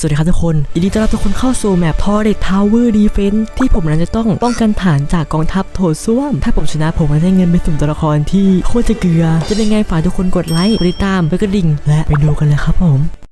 สวัสดีครับทุกคน ยินดีต้อนรับทุกคนเข้าสู่แมปทอร์เรตทาวเวอร์ดีเฟนที่ผมนั้นจะต้องป้องกันฐานจากกองทัพโถส้วม ถ้าผมชนะผมจะได้เงินไปสุ่มตัวละครที่โคตรจะเกลือ จะเป็นไงฝากทุกคนกดไลค์ กดติดตามไปกระดิ่ง และไปดูกันเลยครับผม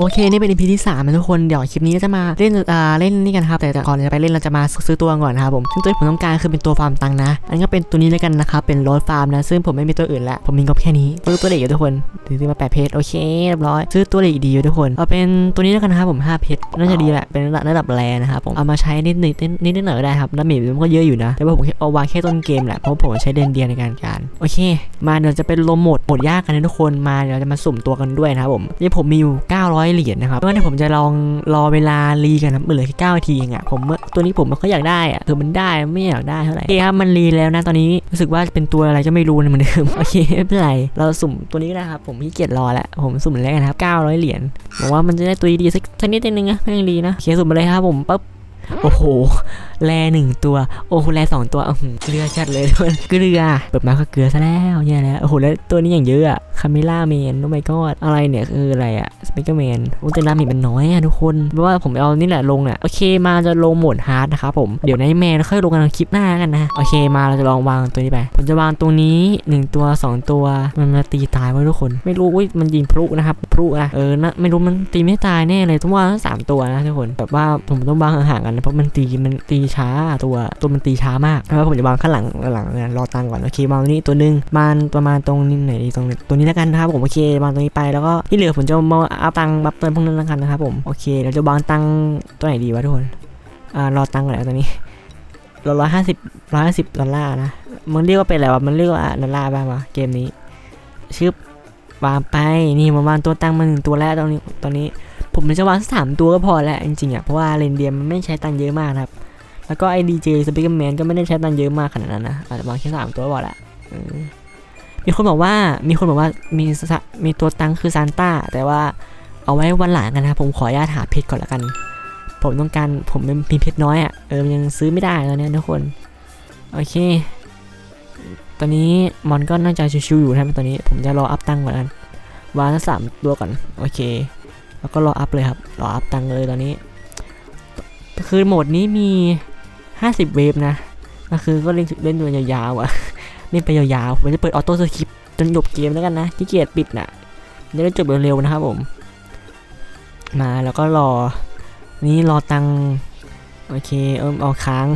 โอเค นี่เป็น EP ที่3นะทุกคน เดี๋ยวคลิปนี้จะมาเล่นอ่าเล่นนี่กันครับ แต่ก่อนจะไปเล่นเราจะมาซื้อตัวก่อนนะครับผม ซึ่งตัวที่ผมต้องการคือเป็นตัวฟาร์มตังนะ อันนี้ก็เป็นตัวนี้แล้วกันนะครับ เป็นโรดฟาร์มนะ ซึ่งผมไม่มีตัวอื่นล้วผมมีงบแค่นี้ซื้อตัวเล็กอยู่ทุกคนซื้อมาแปดเพชรโอเคเรียบร้อย ซื้อตัวเล็กดีอยู่ทุกคน เอาเป็นตัวนี้แล้วกันนะครับผม5เพชรน่าจะดีแหละ เป็นระดับระดับแรนะครับผม เอามาใช้นิดนิดนิดนิดหน่อยก็ได้ครับดาเมจมันก็เยอะอยู่นะ แต่ว่าผมเอาวางแค่ต้นเกมแหละ เพราะผมใช้เดนเดียในการการ โอเค มาเดี๋ยวจะเป็นลมหมดหมดยากกันนะทุกคน มาเดี๋ยวจะมาสุ่มตัวกันด้วยนะครับผมนี่ผมมีอยู่900เหรียญนะครับว่าเดี๋ยวผมจะลองรอเวลารีกันนะเหลือแค่9นาทีเองอะผมตัวนี้ผมไม่ค่อยอยากได้อะคือมันได้ไม่อยากได้เท่าไหร่โอเคครับมันรีแล้วนะตอนนี้รู้สึกว่าเป็นตัวอะไรก็ไม่รู้นะเหมือนเดิมโอเคไม่เป็นไรเราสุ่มตัวนี้นะครับผมขี้เกียจรอแล้วผมสุ่มแล้วกันครับ900 เหรียญบอกว่ามันจะได้ตัวดีสักนิดนึงนะไม่ยังดีนะโอเคสุ่มไปเลยครับผมปั๊บ โอ้โหแลหนึ่งตัว โอ้โหแลสองตัวเกลือชัดเลยทุกคนเกลือ เปิดมาก็เกลือซะแล้วเนี่ยแล้วโอ้โห แล้วตัวนี้อย่างเยอะอะคาเมล่าแมนโอ้ my god อะไรเนี่ยคืออะไรอะสเปกเกอร์แมนโอ้แต่ดามจมันน้อยอะทุกคน เพราะว่าผมเอานี่แหละลงอะโอเคมาจะลงโหมดฮาร์ดนะครับผม เดี๋ยวในแมนค่อยลงกันคลิปหน้ากันนะ โอเคมาเราจะลองวางตัวนี้ไป ผมจะวางตัวนี้หนึ่งตัวสองตัว มันมาตีตายไว้ทุกคน ไม่รู้อุ้ยมันยิงพลุนะครับ พลุอะเออนะไม่รู้มันตีไม่ตายแน่เลยต้องวางทั้งสามตัวนะทุกคนแบบว่าผมต้องวางห่างกันเพราะมันตีมันตีช้าตัวตัวมันตีช้ามากแล้วผมจะวางข้างหลังหลังรอตังก่อนโอเควางนี้ตัวหนึงมันประมาณตรงนี้ไหนดีตรงนี้ตัวนี้แล้วกันนะครับผมโอเควางตรงนี้ไปแล้วก็ที่เหลือผมจะมาเอาตังบัฟเติมพวกนั้นแล้วกันนะครับผมโอเคเราจะวางตังตัวไหนดีวะทุกคนอ่ารอตังก่อนแล้วตัวนี้ร้อยห้าสิบร้อยห้าสิบดอลลาร์นะมันเรียกว่าเป็นอะไรวะมันเรียกว่าดอลลาร์บ้างวะเกมนี้ชึบ วางไปนี่มาวางตัวตังค์มาหนึ่งตัวแล้วตอนนี้ตอนนี้ ผมจะวางสามตัวก็พอแล้วจริงๆอะเพราะว่าเรนเดียมันไม่ใช้ตังค์เยอะมากครับ แล้วก็ไอ้ดีเจสปิเกอร์แมนก็ไม่ได้ใช้ตังค์เยอะมากขนาดนั้นนะอาจจะวางแค่สามตัวก็พอละมีคนบอกว่ามีคนบอกว่ามีมีตัวตังค์คือซานต้าแต่ว่าเอาไว้วันหลังกันนะผมขออนุญาตหาเพชรก่อนละกัน ผมต้องการผมมีเพชรน้อยอะเออยังซื้อไม่ได้ตอนเนี้ยทุกคน โอเค ตอนนี้มอนก็น่าจะชิวๆอยู่นะครับตอนนี้ผมจะรออัพตังก่อนละวางสักสามตัวก่อนโอเค แล้วก็รออัพเลยครับรออัพตังเลยตอนนี้ คือโหมดนี้มี 50 เวฟนะก็คือก็เล่นเล่นตัวยาวๆอะเล่นไปยาวๆผมจะเปิดออโต้สคริปจนจบเกมแล้วกันนะที่เกียจปิดน่ะจะได้จบเร็วๆนะครับผม มาแล้วก็รอ นี่รอตังโอเคเอิมเอาค้าง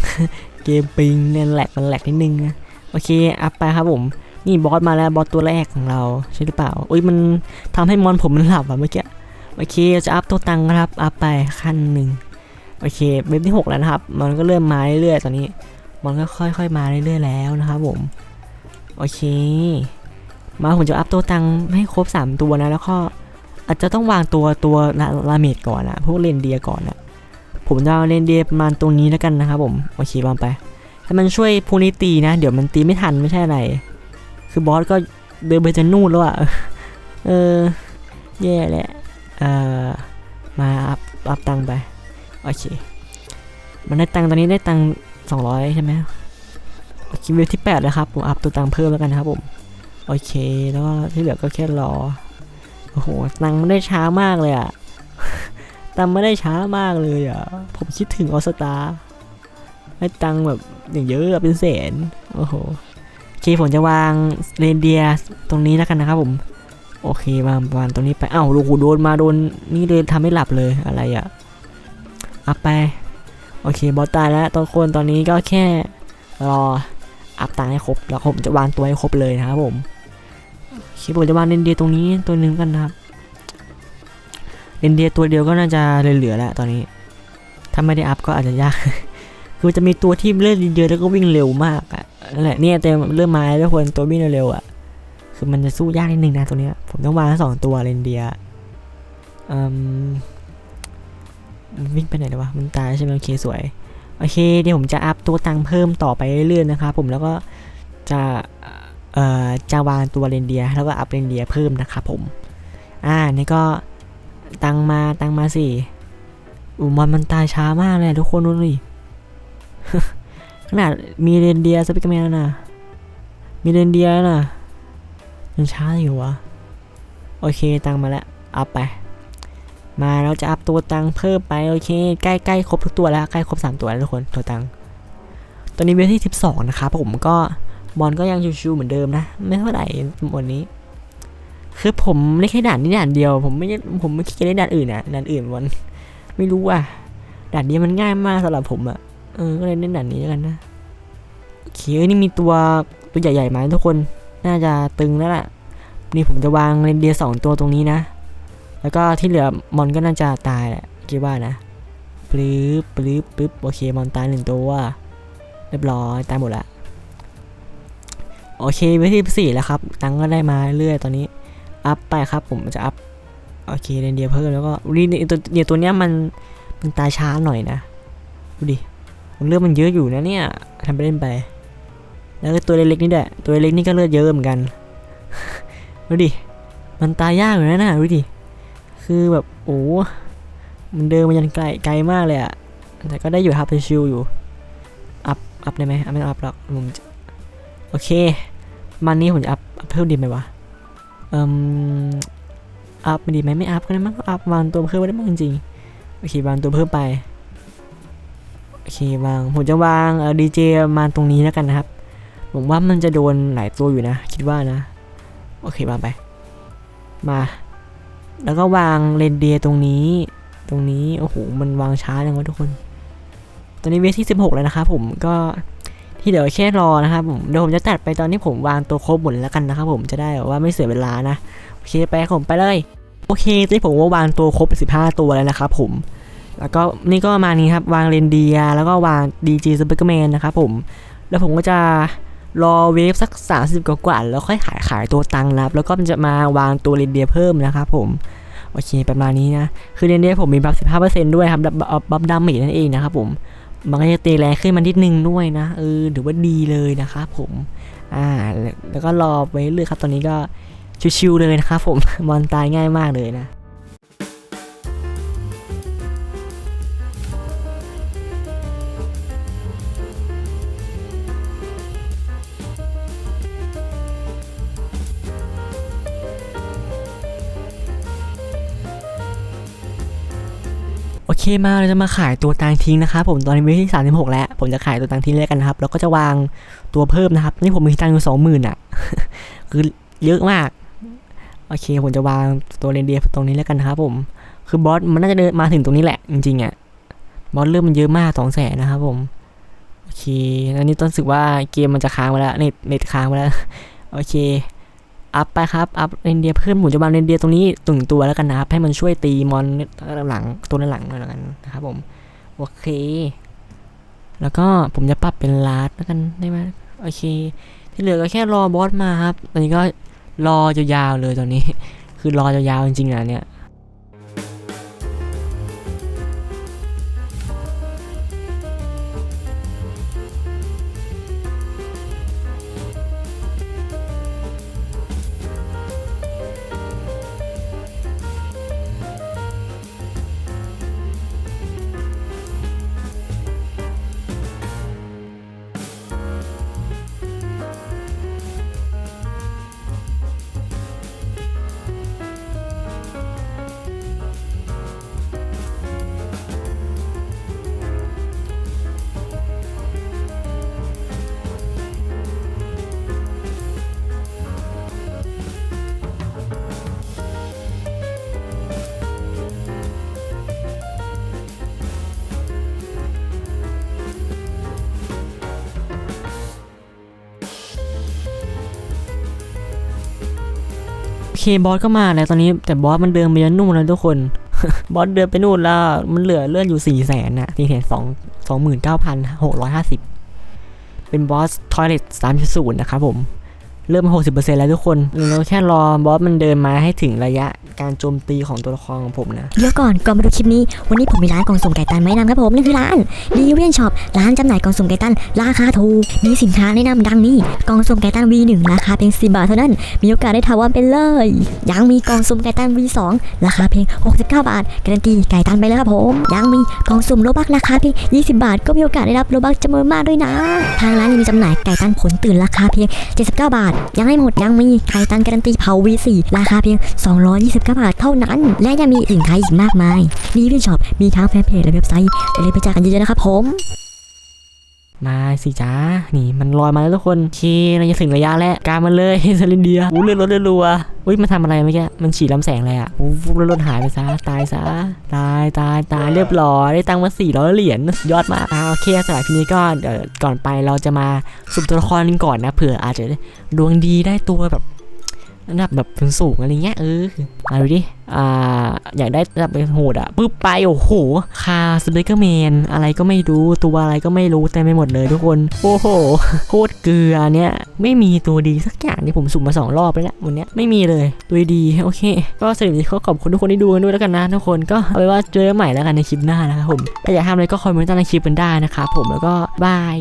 เกมปิงเนี่ยแหลกมันแหลกนิดนึงนะ โอเค อัพไปครับผม นี่บอสมาแล้วบอสตัวแรกของเราใช่หรือเปล่า อุ้ยมันทำให้มอนผมมันหลับอะเมื่อกี้ โอเคจะอัพตัวตังค์นะครับ อัพไปขั้นหนึ่งโอเคเว็บที่ 6 แล้วนะครับ มันก็เริ่มมาเรื่อยๆตอนนี้ มันก็ค่อยๆมาเรื่อยๆแล้วนะครับผม โอเค มาผมจะอัพตัวตังค์ให้ครบ 3 ตัวนะ แล้วก็อาจจะต้องวางตัวตัวลาลาเมดก่อนนะพวกเรนเดียก่อนนะผมจะเอาเรนเดียประมาณตรงนี้แล้วกันนะครับผม โอเควางไป ให้มันช่วยพวกนี้ตีนะ เดี๋ยวมันตีไม่ทันไม่ใช่อะไร คือบอสก็เดินไปจะนู่นแล้วอะเออ แย่แหละเอ่อมาอัพอัพตังค์ไป โอเค มันได้ตังค์ตอนนี้ได้ตังค์สองร้อยใช่ไหมคิวเวลที่แปดแล้วครับ ผมอัพตัวตังค์เพิ่มแล้วกันนะครับผม โอเค แล้วก็ที่เหลือก็แค่รอ โอ้โห ตังค์ไม่ได้ช้ามากเลยอะตังไม่ได้ช้ามากเลยอะผมคิดถึงออสตา ให้ตังค์แบบอย่างเยอะเป็นแสนโอ้โหโอเคผมจะวางเรนเดียตรงนี้แล้วกันนะครับผม โอเควางวางตรงนี้ไปอ้าวลูกโดนมาโดนนี่เลยทำให้หลับเลยอะไรอะอัพไป โอเคบอสตายแล้วตอนคนตอนนี้ก็แค่รออัพตังค์ให้ครบแล้วผมจะวางตัวให้ครบเลยนะครับผมโอเคผมจะวางเรนเดียตรงนี้ตัวหนึ่งกันนะครับเรนเดียตัวเดียวก็น่าจะเหลือๆแล้วตอนนี้ ถ้าไม่ได้อัพก็อาจจะยาก คือจะมีตัวที่เล่นเยอะแล้วก็วิ่งเร็วมากอะนั่นแหละเนี่ยเต็มเริ่มมาแล้วคนตัววิ่งเร็วๆอะคือมันจะสู้ยากนิดนึงนะตัวเนี้ย ผมต้องวางสองตัวเรนเดียอืมวิ่งไปไหนเลยวะมันตายใช่ไหมโอเคสวยโอเคเดี๋ยวผมจะอัพตัวตังค์เพิ่มต่อไปเรื่อยๆนะครับผมแล้วก็จะเอ่อจะวางตัวเรนเดียแล้วก็อัพเรนเดียเพิ่มนะครับผมอ่านี่ก็ตังค์มาตังค์มาสิอุมอนมันตายช้ามากเลยทุกคนดูดิ ขนาดมีเรนเดียสปิกเกอร์แมนแล้วนะมีเรนเดียร์แล้วนะยังช้าอยู่วะ โอเคตังมาแล้ว อัพไป มาเราจะอัพตัวตังเพิ่มไป โอเค ใกล้ใกล้ครบทุกตัวแล้ว ใกล้ครบ 3 ตัวแล้วทุกคน ตัวตัง ตอนนี้เวลที่ 12 นะครับผมก็มอนก็ยังชิวๆเหมือนเดิมนะ ไม่เท่าไหร่วันนี้ คือผมเล่นแค่ด่านนี้ด่านเดียว ผมไม่ผมไม่คิดจะเล่นด่านอื่นอะด่านอื่นมัน ไม่รู้อะด่านนี้มันง่ายมากสำหรับผมอะ เออก็เลยเล่นด่านนี้แล้วกันนะโอเคเอ้ยนี่มีตัวตัวใหญ่ๆมาทุกคนน่าจะตึงแล้วล่ะ นี่ผมจะวางเรนเดียสองตัวตรงนี้นะ แล้วก็ที่เหลือมอนก็น่าจะตายแหละคิดว่านะปลื้บปลื้บปึ๊บโอเคมอนตายหนึ่งตัวเรียบร้อยตายหมดละโอเคไปที่สี่แล้วครับ ตังก็ได้มาเรื่อยๆตอนนี้ อัพไปครับ ผมจะอัพโอเคเรนเดียเพิ่มแล้วก็รีเนี่ยตัวเนี่ยตัวเนี้ยมันมันตายช้าหน่อยนะดูดิ เลือดมันเยอะอยู่นะเนี่ยทำไปเล่นไป แล้วก็ตัวเล็กๆนี่แหละตัวเล็กนี่ก็เลือดเยอะเหมือนกันดูดิมันตายยากอยู่นะน่ะดูดิคือแบบโอ้มันเดินมายันไกลไกลมากเลยอะแต่ก็ได้อยู่ครับชิวอยู่อัพอัพได้ไหมไม่ต้องอัพหรอกผมจะโอเค มันนี้ผมจะอัพอัพเพิ่มดีไหมวะเอ่มอัพดีไหมไม่อัพก็ได้มั้งอัพวางตัวเพิ่มไว้ได้มั้งจริงโอเควางตัวเพิ่มไป โอเควางผมจะวางดีเจมาตรงนี้แล้วกันนะครับ ผมว่ามันจะโดนหลายตัวอยู่นะ คิดว่านะ โอเควางไป มา แล้วก็วางเรนเดียตรงนี้ ตรงนี้ โอ้โห มันวางช้าจังวะทุกคน ตอนนี้เวทที่ 16 แล้วนะครับผมก็ที่เดี๋ยวแค่รอนะครับผมเดี๋ยวผมจะตัดไปตอนที่ผมวางตัวครบหมดแล้วกันนะครับผมจะได้แบบว่าไม่เสียเวลานะ โอเคไปผมไปเลย โอเคที่ผมว่าวางตัวครบ 15 ตัวแล้วนะครับผม แล้วก็นี่ก็ประมาณนี้ครับ วางเรนเดียแล้วก็วาง DG s p i k e r m a n นะครับผม แล้วผมก็จะรอเวฟสัก 30 กว่ากว่าแล้วค่อยขายขายตัวตังค์นะครับแล้วก็มันจะมาวางตัวเรนเดียเพิ่มนะครับผมโอเคประมาณนี้นะ คือเรนเดียผมมีบัฟ 15%ด้วยครับบัฟบับัฟดาเมจนั่นเองนะครับผมมันก็จะตีแรงขึ้นมานิดนึงด้วยนะเออถือว่าดีเลยนะครับผมอ่าแล้วก็รอไว้เรื่อยครับตอนนี้ก็ชิวๆเลยนะครับผมมอนตายง่ายมากเลยนะ เคมาเราจะมาขายตัวตังทิ้งนะครับผมตอนนี้วทที่36แล้ว ผมจะขายตัวตังทิ้งแล้วกันนะครับ แล้วก็จะวางตัวเพิ่มนะครับ นี่ผมมีตังค์อยู่สองหมื่นอะ คือเยอะมาก โอเค ผมจะวางตัวเรนเดียร์ตรงนี้แล้วกันนะครับผม คือบอสมันน่าจะเดินมาถึงตรงนี้แหละ จริงๆอะ บอสเริ่มมันเยอะมากสองแสนนะครับผม โอเค อันนี้ต้นสึกว่าเกมมันจะค้างไปแล้ว เน็ตเน็ตค้างไปแล้ว โอเค อัพไปครับ อัพเรนเดียเพิ่มหมจะวางเรนเดียตรงนี้ตึงตัวแล้วกันนะครับ ให้มันช่วยตีมอนหลังตัวด้นหลังหน่อยแล้วกันนะครับผม โอเค แล้วก็ผมจะปรับเป็นลาดแล้วกันได้ไหมโอเค ที่เหลือก็แค่รอบอสมาครับ ตอนนี้ก็รอยาวๆเลยตอนนี้ คือรอยาวๆจริงๆนะเนี่ย เคบอสก็มาแล้วตอนนี้แต่บอสมันเดินไปยันนู่นแล้วทุกคน บอสเดินไปนู่นแล้วมันเหลือเลื่อนอยู่สี่แสนน่ะสี่แสนสองสองหมื่นเก้าพันหกร้อยห้าสิบเป็นบอสทอยเลตสามจุดศูนย์นะครับผม เริ่มหกสิบเปอร์เซ็นต์แล้วทุกคนเราแค่รอบอสมันเดินมาให้ถึงระยะการโจมตีของตัวละครของผมนะ เดี๋ยวก่อนก่อนมาดูคลิปนี้ วันนี้ผมมีร้านกล่องสุ่มไก่ตันไมาแนำครับผมนั่นคือร้านดีเวียนช็อปร้านจำหน่ายกล่องสุ่มไก่ตันราคาถูกมีสินค้าแนะนำดังนี้กล่องสุ่มไก่ตัน V1 ราคาเพียง10บาทเท่านั้น มีโอกาสได้ทาวน์เป็นเลย ยังมีกล่องสุ่มไก่ตัน V2 ราคาเพียง 69 บาทการันตีไก่ตันไปเลยครับผมยังมีกล่องสุ่มโลบักราคาเพียง 20 บาท ก็มีโอกาสได้รับโลบักจำนวนมากด้วยนะ ทางร้านยังมีจำหน่ายไก่ตันผลตื่นราคาเพียง 79 บาทท ยังไม่หมดยังมีไทตันการันตีเผา V4 ราคาเพียง 229 บาทเท่านั้น และยังมีสินค้าอีกมากมาย มีวินช็อปมีทั้งแฟนเพจและเว็บไซต์อย่าลืมไปจากกันเยอะๆนะครับผม มาสิจ้านี่มันลอยมาแล้วทุกคนเคเราจะถึงระยะแล้วการมันเลยเซลินเดียอู้เลื่อนรถเลื่อนรัวอุ้ยมันทำอะไรเมื่อกี้มันฉีดลำแสงเลยอะอู้รถหายไปซะตายซะตายตายตายเรียบร้อยได้ตังค์มาสี่ร้อยเหรียญยอดมากอ่าโอเคสำหรับพี่นี้ก็เดี๋ยวก่อนไปเราจะมาสุ่มตัวละครนึงก่อนนะเผื่ออาจจะดวงดีได้ตัวแบบ ระดับแบบสูงอะไรเงี้ยเอออะไรดิอ่าอยากได้ระดับโหดอะปึ๊บไปโอ้โหคาสเปบเกอร์แมนอะไรก็ไม่รู้ตัวอะไรก็ไม่รู้แต่ไม่หมดเลยทุกคน โอ้โหโคตรเกลือเนี่ย ไม่มีตัวดีสักอย่างที่ผมสุ่มมา 2 รอบไปแล้ววันนี้ไม่มีเลยตัวดีโอเค ก็สำหรับนี้ก็ขอบคุณทุกคนที่ดูกันด้วยแล้วกันนะทุกคนก็เอาไว้ว่าเจอกันใหม่แล้วกันในคลิปหน้านะครับผมถ้าอยากทำอะไรก็คอมเมนต์ใต้คลิปกันได้นะครับผมแล้วก็บาย